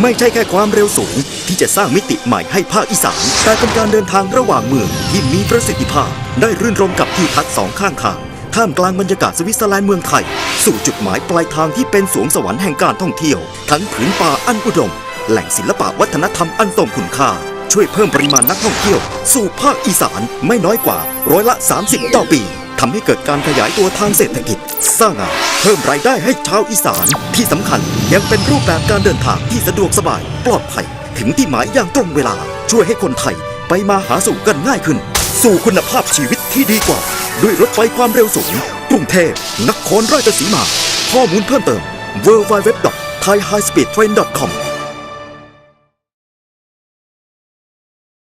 ไม่ใช่แค่ความเร็วสูง ที่จะสร้างมิติใหม่ให้ภาคอีสาน แต่เป็นการเดินทางระหว่างเมืองที่มีประสิทธิภาพ ได้รื่นรมกับที่พักสองข้างทาง ท่ามกลางบรรยากาศสวิตเซอร์แลนด์เมืองไทย สู่จุดหมายปลายทางที่เป็นสวงสวรรค์แห่งการท่องเที่ยว ทั้งผืนป่าอันอุดม แหล่งศิลปะวัฒนธรรมอันทรงคุณค่า ช่วยเพิ่มปริมาณนักท่องเที่ยว สู่ภาคอีสานไม่น้อยกว่าร้อยละ 30 ต่อปี ทำให้เกิดการขยายตัวทางเศรษฐกิจ สร้างงานเพิ่มรายได้ให้ชาวอีสาน ที่สำคัญยังเป็นรูปแบบการเดินทางที่สะดวกสบาย ปลอดภัย ถึงที่หมายอย่างตรงเวลา ช่วยให้คนไทยไปมาหาสู่กันง่ายขึ้น สู่คุณภาพชีวิตที่ดีกว่า ด้วยรถไฟความเร็วสูงกรุงเทพนครราชสีมา ข้อมูลเพิ่มเติม w w w t h a i h i g h s p e e d t r a i n c o m